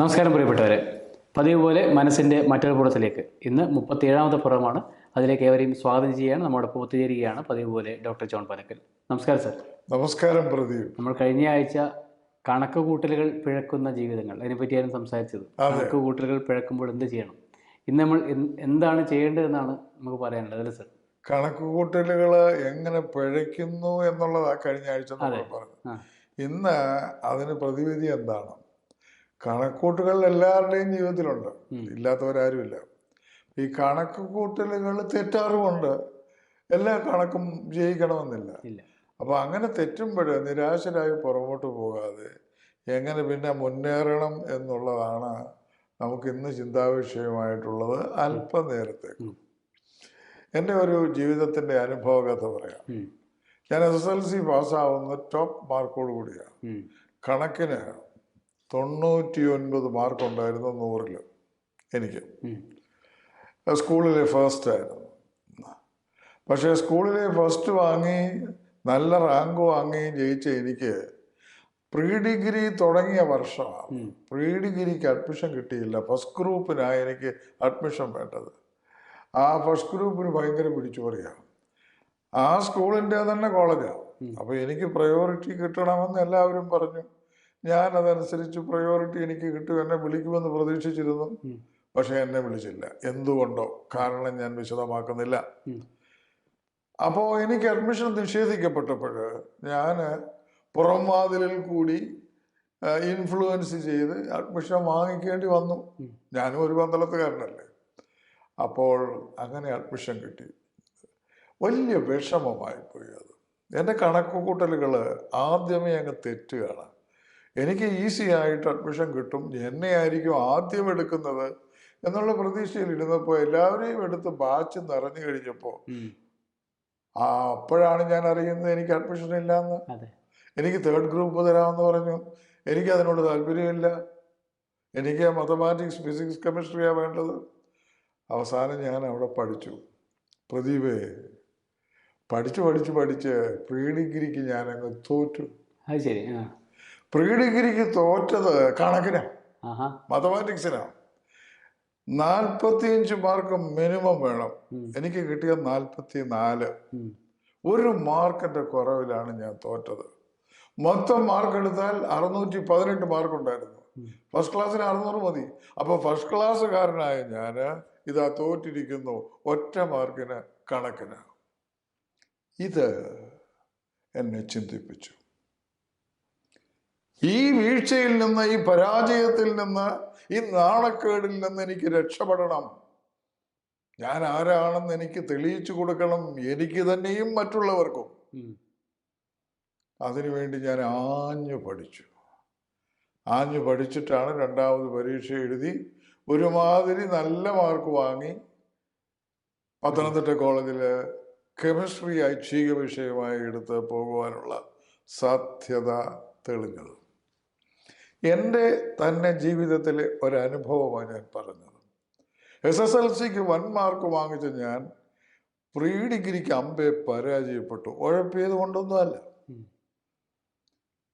നമസ്കാരം പ്രിയപ്പെട്ടവരെ. പതിവ് പോലെ മനസ്സിന്റെ മറ്റൊരു പുറത്തിലേക്ക്. ഇന്ന് മുപ്പത്തിയേഴാമത്തെ പുറമാണ്. അതിലേക്ക് ഏവരെയും സ്വാഗതം ചെയ്യാൻ നമ്മുടെ ഒത്തുചേരുകയാണ് പതിവ് പോലെ ഡോക്ടർ ജോൺ പനക്കൽ. നമസ്കാരം സർ. നമസ്കാരം പ്രദീപ്. നമ്മൾ കഴിഞ്ഞ ആഴ്ച കണക്ക് കൂട്ടലുകൾ പിഴക്കുന്ന ജീവിതങ്ങൾ അതിനെപ്പറ്റിയായിരുന്നു സംസാരിച്ചത്. കണക്ക് കൂട്ടലുകൾ പിഴക്കുമ്പോൾ എന്ത് ചെയ്യണം? ഇന്ന് നമ്മൾ എന്ത്- എന്താണ് ചെയ്യേണ്ടതെന്നാണ് നമുക്ക് പറയാനുള്ളത് അല്ലേ സർ? കണക്കുകൂട്ടലുകൾ എങ്ങനെ പിഴയ്ക്കുന്നു എന്നുള്ളതാ കഴിഞ്ഞ ആഴ്ച നമ്മൾ പറഞ്ഞു ഇന്ന് അതിന് പ്രതിവിധി എന്താണ്? കണക്കൂട്ടുകൾ എല്ലാവരുടെയും ജീവിതത്തിലുണ്ട്. ഇല്ലാത്തവരാരുമില്ല. ഈ കണക്ക് കൂട്ടലുകൾ തെറ്റാറുമുണ്ട്. എല്ലാ കണക്കും ജയിക്കണമെന്നില്ല. അപ്പൊ അപ്പോൾ അങ്ങനെ തെറ്റുമ്പോൾ നിരാശരായി പുറകോട്ട് പോകാതെ എങ്ങനെ പിന്നെ മുന്നേറണം എന്നുള്ളതാണ് നമുക്ക് ഇന്ന് ചിന്താവിഷയമായിട്ടുള്ളത് അല്പനേരത്തേക്ക്. എന്റെ ഒരു ജീവിതത്തിന്റെ അനുഭവ കഥ പറയാം ഞാൻ എസ് എസ് എൽ സി പാസ്സാവുന്ന ടോപ്പ് മാർക്കോട് കൂടിയാണ്. കണക്കിന് തൊണ്ണൂറ്റി ഒൻപത് മാർക്കുണ്ടായിരുന്നു നൂറിൽ എനിക്ക്. സ്കൂളിലെ ഫസ്റ്റ് ആയിരുന്നു. പക്ഷേ സ്കൂളിലെ ഫസ്റ്റ് വാങ്ങി നല്ല റാങ്ക് വാങ്ങി ജയിച്ച എനിക്ക് പ്രീ ഡിഗ്രി തുടങ്ങിയ വർഷമാണ്. പ്രീ ഡിഗ്രിക്ക് അഡ്മിഷൻ കിട്ടിയില്ല. ഫസ്റ്റ് ഗ്രൂപ്പിനാണ് എനിക്ക് അഡ്മിഷൻ വേണ്ടത്. ആ ഫസ്റ്റ് ഗ്രൂപ്പിന് ഭയങ്കര പിടിച്ചു പറയാം ആ സ്കൂളിന്റെ തന്നെ കോളേജാണ് അപ്പോൾ എനിക്ക് പ്രയോറിറ്റി കിട്ടണമെന്ന് എല്ലാവരും പറഞ്ഞു. ഞാൻ അതനുസരിച്ച് പ്രയോറിറ്റി എനിക്ക് കിട്ടും എന്നെ വിളിക്കുമെന്ന് പ്രതീക്ഷിച്ചിരുന്നു. പക്ഷെ എന്നെ വിളിച്ചില്ല. എന്തുകൊണ്ടോ? കാരണം ഞാൻ വിശദമാക്കുന്നില്ല. അപ്പോൾ എനിക്ക് അഡ്മിഷൻ നിഷേധിക്കപ്പെട്ടപ്പോൾ ഞാൻ പുറം വാതിലിൽ കൂടി ഇൻഫ്ലുവൻസ് ചെയ്ത് അഡ്മിഷൻ വാങ്ങിക്കേണ്ടി വന്നു. ഞാനും ഒരു പന്തളത്തുകാരനല്ലേ. അപ്പോൾ അങ്ങനെ അഡ്മിഷൻ കിട്ടി. വലിയ വിഷമമായിപ്പോയി അത്. എന്റെ കണക്കുകൂട്ടലുകൾ ആദ്യമേ അങ്ങ് തെറ്റുകയാണ് എനിക്ക് ഈസി ആയിട്ട് അഡ്മിഷൻ കിട്ടും. എന്നെ ആയിരിക്കും ആദ്യം എടുക്കുന്നത് എന്നുള്ള പ്രതീക്ഷയിൽ ഇരുന്നപ്പോൾ എല്ലാവരെയും എടുത്ത് ബാച്ച് നിറഞ്ഞു കഴിഞ്ഞപ്പോൾ ആ അപ്പോഴാണ് ഞാൻ അറിയുന്നത് എനിക്ക് അഡ്മിഷൻ ഇല്ലാന്ന്. എനിക്ക് തേർഡ് ഗ്രൂപ്പ് തരാമെന്ന് പറഞ്ഞു. എനിക്ക് അതിനോട് താല്പര്യമില്ല. എനിക്ക് മാത്തമാറ്റിക്സ് ഫിസിക്സ് കെമിസ്ട്രിയാണ് വേണ്ടത്. അവസാനം ഞാൻ അവിടെ പഠിച്ചു. പ്രദീപേ പഠിച്ചു പഠിച്ച് പഠിച്ച് പ്രീ ഡിഗ്രിക്ക് ഞാൻ അങ്ങ് തോറ്റു ശരി. പ്രീ ഡിഗ്രിക്ക് തോറ്റത് കണക്കിനാ. മാത്തമാറ്റിക്സിനാണ് നാൽപ്പത്തിയഞ്ച് മാർക്ക് മിനിമം വേണം. എനിക്ക് കിട്ടിയ നാൽപ്പത്തി നാല്. ഒരു മാർക്കിന്റെ കുറവിലാണ് ഞാൻ തോറ്റത്. മൊത്തം മാർക്ക് എടുത്താൽ അറുന്നൂറ്റി പതിനെട്ട് മാർക്ക് ഉണ്ടായിരുന്നു. ഫസ്റ്റ് ക്ലാസ്സിന് അറുന്നൂറ് മതി. അപ്പൊ ഫസ്റ്റ് ക്ലാസ്സുകാരനായ ഞാൻ ഇതാ തോറ്റിരിക്കുന്നു ഒറ്റ മാർക്കിന് കണക്കിന്. ഇത് എന്നെ ചിന്തിപ്പിച്ചു. ഈ വീഴ്ചയിൽ നിന്ന് ഈ പരാജയത്തിൽ നിന്ന് ഈ നാണക്കേടിൽ നിന്ന് എനിക്ക് രക്ഷപ്പെടണം. ഞാൻ ആരാണെന്ന് എനിക്ക് തെളിയിച്ചു കൊടുക്കണം. എനിക്ക് തന്നെയും മറ്റുള്ളവർക്കും. അതിനുവേണ്ടി ഞാൻ ആഞ്ഞു പഠിച്ചു. ആഞ്ഞു പഠിച്ചിട്ടാണ് രണ്ടാമത് പരീക്ഷ എഴുതി ഒരുമാതിരി നല്ല മാർക്ക് വാങ്ങി പത്തനംതിട്ട കോളേജിൽ കെമിസ്ട്രി ഐച്ഛിക വിഷയമായി എടുത്ത് പോകുവാനുള്ള സാധ്യത തെളിഞ്ഞത്. എന്റെ തന്നെ ജീവിതത്തിലെ ഒരനുഭവമാണ് ഞാൻ പറഞ്ഞത്. എസ് എസ് എൽ സിക്ക് വൺ മാർക്ക് വാങ്ങിച്ച ഞാൻ പ്രീ ഡിഗ്രിക്ക് അമ്പെ പരാജയപ്പെട്ടു. ഉഴപ്പിയത് കൊണ്ടൊന്നുമല്ല.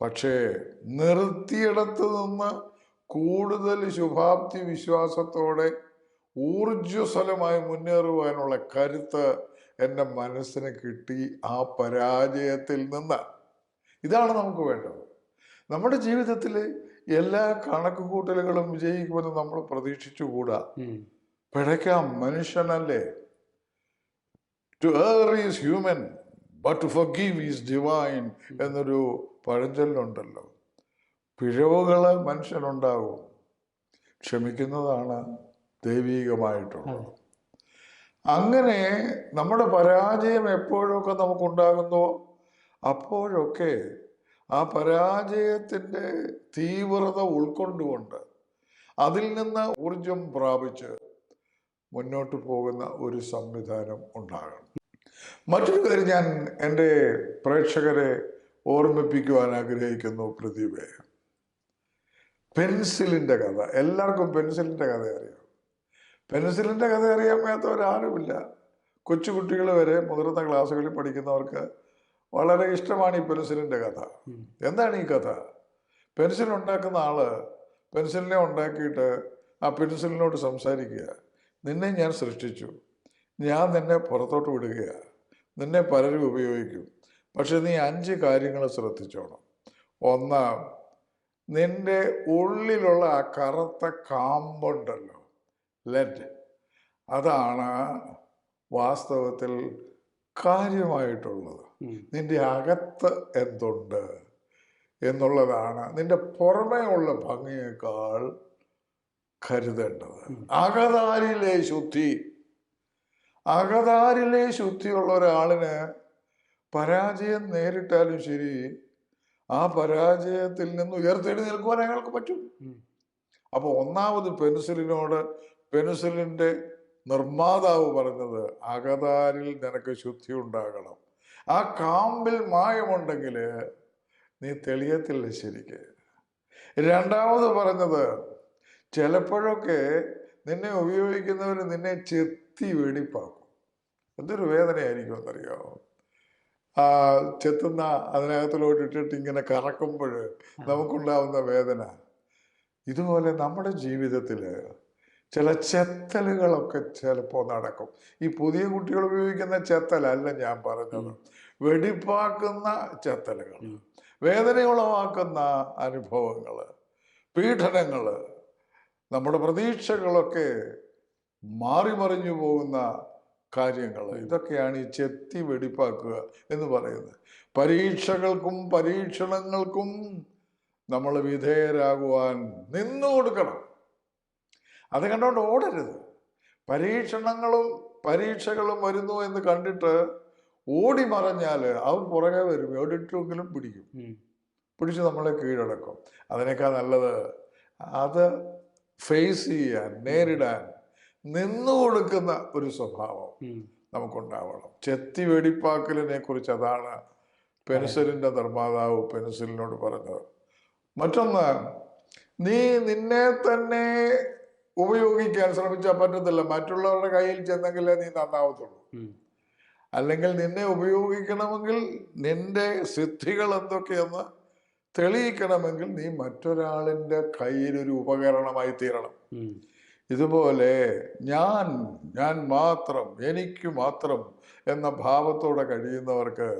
പക്ഷേ നിർത്തിയിടത്ത് നിന്ന് കൂടുതൽ ശുഭാപ്തി വിശ്വാസത്തോടെ ഊർജസ്വലമായി മുന്നേറുവാനുള്ള കരുത്ത് എന്റെ മനസ്സിന് കിട്ടി ആ പരാജയത്തിൽ നിന്ന്. ഇതാണ് നമുക്ക് വേണ്ടത്. നമ്മുടെ ജീവിതത്തിൽ എല്ലാ കണക്ക് കൂട്ടലുകളും വിജയിക്കുമെന്ന് നമ്മൾ പ്രതീക്ഷിച്ചുകൂടാ. പിഴയ്ക്കാം മനുഷ്യനല്ലേ? To err is human but forgive is divine എന്നൊരു പഴഞ്ചൊല്ലുണ്ടല്ലോ. പിഴവുകൾ മനുഷ്യനുണ്ടാകും ക്ഷമിക്കുന്നതാണ് ദൈവീകമായിട്ടുള്ളത്. അങ്ങനെ നമ്മുടെ പരാജയം എപ്പോഴൊക്കെ നമുക്കുണ്ടാകുന്നോ? അപ്പോഴൊക്കെ ആ പരാജയത്തിന്റെ തീവ്രത ഉൾക്കൊണ്ടുകൊണ്ട് അതിൽ നിന്ന് ഊർജം പ്രാപിച്ച് മുന്നോട്ട് പോകുന്ന ഒരു സംവിധാനം ഉണ്ടാകണം. മറ്റൊരു കാര്യം ഞാൻ എന്റെ പ്രേക്ഷകരെ ഓർമ്മിപ്പിക്കുവാൻ ആഗ്രഹിക്കുന്നു പ്രതിഭയെ പെൻസിലിന്റെ കഥ. എല്ലാവർക്കും പെൻസിലിന്റെ കഥ അറിയാം. പെൻസിലിന്റെ കഥ അറിയാൻ മേത്തവരാരുമില്ല. കൊച്ചുകുട്ടികൾ വരെ മുതിർന്ന ക്ലാസ്സുകളിൽ പഠിക്കുന്നവർക്ക് വളരെ ഇഷ്ടമാണ് ഈ പെൻസിലിന്റെ കഥ. എന്താണ് ഈ കഥ? പെൻസിൽ ഉണ്ടാക്കുന്ന ആൾ പെൻസിലിനെ ഉണ്ടാക്കിയിട്ട് ആ പെൻസിലിനോട് സംസാരിക്കുക. നിന്നെ ഞാൻ സൃഷ്ടിച്ചു. ഞാൻ നിന്നെ പുറത്തോട്ട് വിടുകയാണ് നിന്നെ പലരും ഉപയോഗിക്കും. പക്ഷെ നീ അഞ്ച് കാര്യങ്ങൾ ശ്രദ്ധിച്ചോണം. ഒന്ന് നിന്റെ ഉള്ളിലുള്ള ആ കറുത്ത കാമ്പുണ്ടല്ലോ ലെറ്റ് അതാണ് വാസ്തവത്തിൽ കാര്യമായിട്ടുള്ളത്. നിന്റെ അകത്ത് എന്തുണ്ട് എന്നുള്ളതാണ് നിന്റെ പുറമേ ഉള്ള ഭംഗിയേക്കാൾ കരുതേണ്ടത്. അകതാരിലെ ശുദ്ധി. അകതാരിലെ ശുദ്ധിയുള്ള ഒരാളിന് പരാജയം നേരിട്ടാലും ശരി ആ പരാജയത്തിൽ നിന്ന് ഉയർത്തെഴുന്നേൽക്കുവാൻ അയാൾക്ക് പറ്റും. അപ്പോൾ ഒന്നാമത് പെൻസിലിനോട് പെൻസിലിന്റെ നിർമ്മാതാവ് പറഞ്ഞത് അകതാരിൽ നിനക്ക് ശുദ്ധി ഉണ്ടാകണം. ആ കാമ്പിൽ മായമുണ്ടെങ്കിൽ നീ തെളിയത്തില്ല ശരിക്ക് രണ്ടാമത് പറഞ്ഞത് ചിലപ്പോഴൊക്കെ നിന്നെ ഉപയോഗിക്കുന്നവർ നിന്നെ ചെത്തി വെടിപ്പാക്കും എന്തൊരു വേദനയായിരിക്കും എന്നറിയാമോ ആ ചെത്തുന്ന അതിനകത്തിലോട്ട് ഇട്ടിട്ട് ഇങ്ങനെ കറക്കുമ്പോൾ നമുക്കുണ്ടാവുന്ന വേദന. ഇതുപോലെ നമ്മുടെ ജീവിതത്തിൽ ചില ചെത്തലുകളൊക്കെ ചിലപ്പോൾ നടക്കും. ഈ പുതിയ കുട്ടികൾ ഉപയോഗിക്കുന്ന ചെത്തലല്ല ഞാൻ പറഞ്ഞത്. വെടിപ്പാക്കുന്ന ചെത്തലുകൾ. വേദനയുളവാക്കുന്ന അനുഭവങ്ങൾ പീഡനങ്ങൾ നമ്മുടെ പ്രതീക്ഷകളൊക്കെ മാറി മറിഞ്ഞു പോകുന്ന കാര്യങ്ങൾ ഇതൊക്കെയാണ് ഈ ചെത്തി വെടിപ്പാക്കുക എന്ന് പറയുന്നത്. പരീക്ഷകൾക്കും പരീക്ഷണങ്ങൾക്കും നമ്മൾ വിധേയരാകുവാൻ നിന്നു കൊടുക്കണം അത് കണ്ടുകൊണ്ട് ഓടരുത്. പരീക്ഷണങ്ങളും പരീക്ഷകളും വരുന്നു എന്ന് കണ്ടിട്ട് ഓടി മറഞ്ഞാൽ അവൻ പുറകെ വരും എവിടെയെങ്കിലും പിടിക്കും. പിടിച്ച് നമ്മളെ കീഴടക്കും. അതിനേക്കാൾ നല്ലത് അത് ഫേസ് ചെയ്യാൻ നേരിടാൻ നിന്നു കൊടുക്കുന്ന ഒരു സ്വഭാവം. നമുക്കുണ്ടാവണം. ചെത്തി വെടിപ്പാക്കലിനെ കുറിച്ച് അതാണ് പെൻസിലിന്റെ നിർമ്മാതാവ് പെൻസിലിനോട് പറഞ്ഞത്. മറ്റൊന്ന് നീ നിന്നെ തന്നെ ഉപയോഗിക്കാൻ ശ്രമിച്ചാൽ പറ്റത്തില്ല. മറ്റുള്ളവരുടെ കയ്യിൽ ചെന്നെങ്കിലേ നീ നന്നാവത്തുള്ളൂ. അല്ലെങ്കിൽ നിന്നെ ഉപയോഗിക്കണമെങ്കിൽ നിന്റെ സിദ്ധികൾ എന്തൊക്കെയെന്ന് തെളിയിക്കണമെങ്കിൽ നീ മറ്റൊരാളിന്റെ കയ്യിൽ ഒരു ഉപകരണമായി തീരണം. ഇതുപോലെ ഞാൻ ഞാൻ മാത്രം എനിക്ക് മാത്രം എന്ന ഭാവത്തോടെ കഴിയുന്നവർക്ക്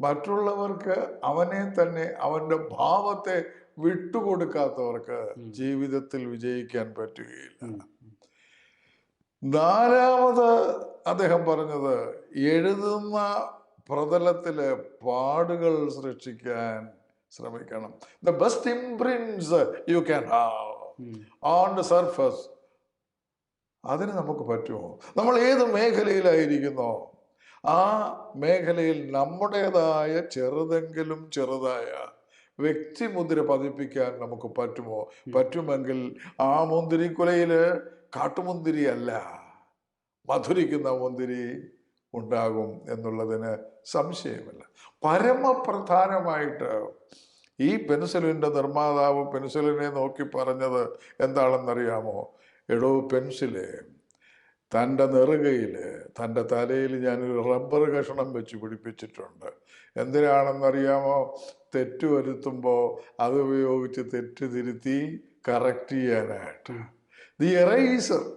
മറ്റുള്ളവർക്ക് അവനെ തന്നെ അവന്റെ ഭാവത്തെ വിട്ടുകൊടുക്കാത്തവർക്ക് ജീവിതത്തിൽ വിജയിക്കാൻ പറ്റുകയില്ല. നാലാമത് അദ്ദേഹം പറഞ്ഞത് എഴുതുന്ന പ്രതലത്തിൽ പാടുകൾ സൃഷ്ടിക്കാൻ ശ്രമിക്കണം. The best imprints you can have on the surface അതിന് നമുക്ക് പറ്റുമോ? നമ്മൾ ഏത് മേഖലയിലായിരിക്കുന്നോ ആ മേഖലയിൽ നമ്മുടേതായ ചെറുതെങ്കിലും ചെറുതായ വ്യക്തിമുദ്ര പതിപ്പിക്കാൻ നമുക്ക് പറ്റുമോ? പറ്റുമെങ്കിൽ ആ മുന്തിരിക്കുലയിൽ കാട്ടുമുന്തിരി അല്ല മധുരിക്കുന്ന മുന്തിരി ഉണ്ടാകും എന്നുള്ളതിന് സംശയമില്ല. പരമപ്രധാനമായിട്ട് ഈ പെൻസിലിന്റെ നിർമ്മാതാവ് പെൻസിലിനെ നോക്കി പറഞ്ഞത് എന്താണെന്നറിയാമോ? എടോ പെൻസിൽ തന്റെ നെറുകയിൽ തന്റെ തലയിൽ ഞാനൊരു റബ്ബർ കഷണം വെച്ച് പിടിപ്പിച്ചിട്ടുണ്ട്. എന്തിനാണെന്നറിയാമോ? തെറ്റ് വരുത്തുമ്പോൾ അത് ഉപയോഗിച്ച് തെറ്റ് തിരുത്തി കറക്റ്റ് ചെയ്യാനായിട്ട്. ദി എറൈസർ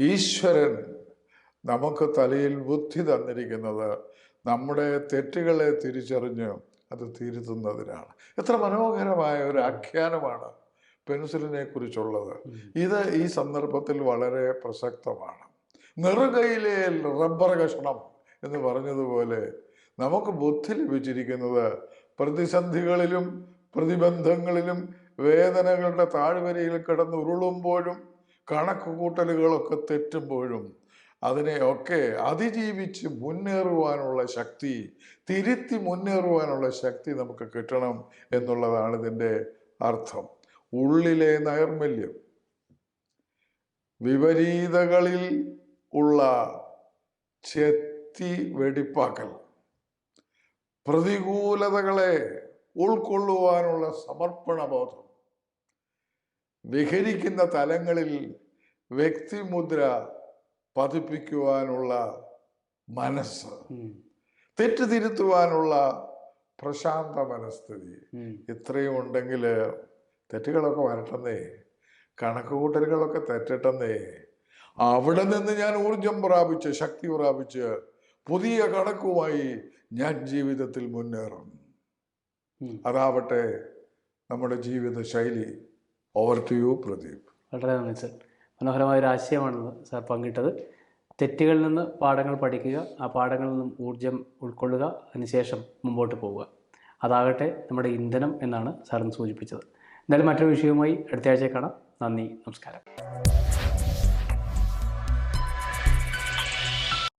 ഈശ്വരൻ നമുക്ക് തലയിൽ ബുദ്ധി തന്നിരിക്കുന്നത് നമ്മുടെ തെറ്റുകളെ തിരിച്ചറിഞ്ഞ് അത് തിരുത്തുന്നതിനാണ്. എത്ര മനോഹരമായ ഒരു ആഖ്യാനമാണ്. പെൻസിലിനെ കുറിച്ചുള്ളത് ഇത് ഈ സന്ദർഭത്തിൽ വളരെ പ്രസക്തമാണ്. നെറുകയിലെ റബ്ബർ കഷണം എന്ന് പറഞ്ഞതുപോലെ നമുക്ക് ബുദ്ധി ലഭിച്ചിരിക്കുന്നത് പ്രതിസന്ധികളിലും പ്രതിബന്ധങ്ങളിലും വേദനകളുടെ താഴ്വരയിൽ കിടന്ന് ഉരുളുമ്പോഴും കണക്ക് കൂട്ടലുകളൊക്കെ തെറ്റുമ്പോഴും അതിനെയൊക്കെ അതിജീവിച്ച് മുന്നേറുവാനുള്ള ശക്തി തിരുത്തി മുന്നേറുവാനുള്ള ശക്തി നമുക്ക് കിട്ടണം എന്നുള്ളതാണ് ഇതിന്റെ അർത്ഥം. ഉള്ളിലെ നൈർമല്യം. വിപരീതകളിൽ ഉള്ള ചെത്തി വെടിപ്പാക്കൽ. പ്രതികൂലതകളെ ഉൾക്കൊള്ളുവാനുള്ള സമർപ്പണബോധം. വിഹരിക്കുന്ന തലങ്ങളിൽ വ്യക്തിമുദ്ര പതിപ്പിക്കുവാനുള്ള മനസ്സ്. തെറ്റുതിരുത്തുവാനുള്ള തെറ്റ് തിരുത്തുവാനുള്ള പ്രശാന്ത മനസ്ഥിതി. ഇത്രയും ഉണ്ടെങ്കിൽ തെറ്റുകളൊക്കെ വരട്ടെന്നേ. കണക്ക് കൂട്ടലുകളൊക്കെ തെറ്റട്ടെന്നേ. അവിടെ നിന്ന് ഞാൻ ഊർജം പ്രാപിച്ച് ശക്തി പ്രാപിച്ച് പുതിയ കണക്കുമായി ഞാൻ ജീവിതത്തിൽ മുന്നേറും. അതാവട്ടെ നമ്മുടെ ജീവിത ശൈലി ഓവർ ടു യു പ്രദീപ്. വളരെ നന്ദി സർ. മനോഹരമായ ഒരു ആശയമാണ് സാർ പങ്കിട്ടത്. തെറ്റുകളിൽ നിന്ന് പാഠങ്ങൾ പഠിക്കുക ആ പാഠങ്ങളിൽ നിന്നും ഊർജം ഉൾക്കൊള്ളുക അതിനുശേഷം മുമ്പോട്ട് പോവുക. അതാകട്ടെ നമ്മുടെ ഇന്ധനം എന്നാണ് സാറിന് സൂചിപ്പിച്ചത്. എന്തായാലും മറ്റൊരു വിഷയവുമായി അടുത്ത ആഴ്ച കാണാം. നന്ദി നമസ്കാരം.